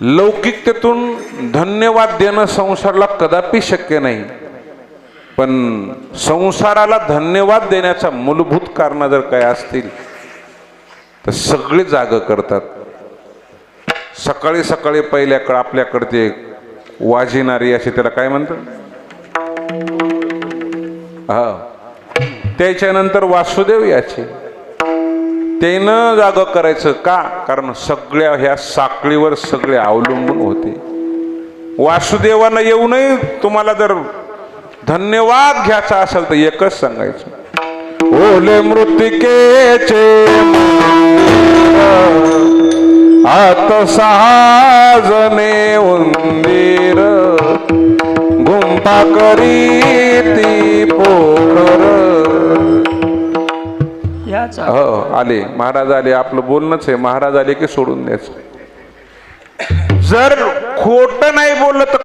लौकिकतेतून धन्यवाद देणं संसाराला कदापि शक्य नाही. पण संसाराला धन्यवाद देण्याचा मूलभूत कारण जर काय असतील तर सगळे जाग करतात. सकाळी सकाळी पहिल्याकडं आपल्याकडे ते वाजिणारी असे त्याला काय म्हणतात? हा. त्याच्यानंतर वासुदेव याचे. त्यानं जाग करायचं का? कारण सगळ्या ह्या साखळीवर सगळे अवलंबून होते. वासुदेवानं येऊनही तुम्हाला जर धन्यवाद घ्यायचा असेल तर एकच सांगायचं. ओले मृतिकेचे आत सहाजने उंदीर गुंपा करीत हो, हो आले. महाराज आले. आपलं बोलणंच आहे. महाराज आले की सोडून द्यायचं. जर खोट नाही बोललं तर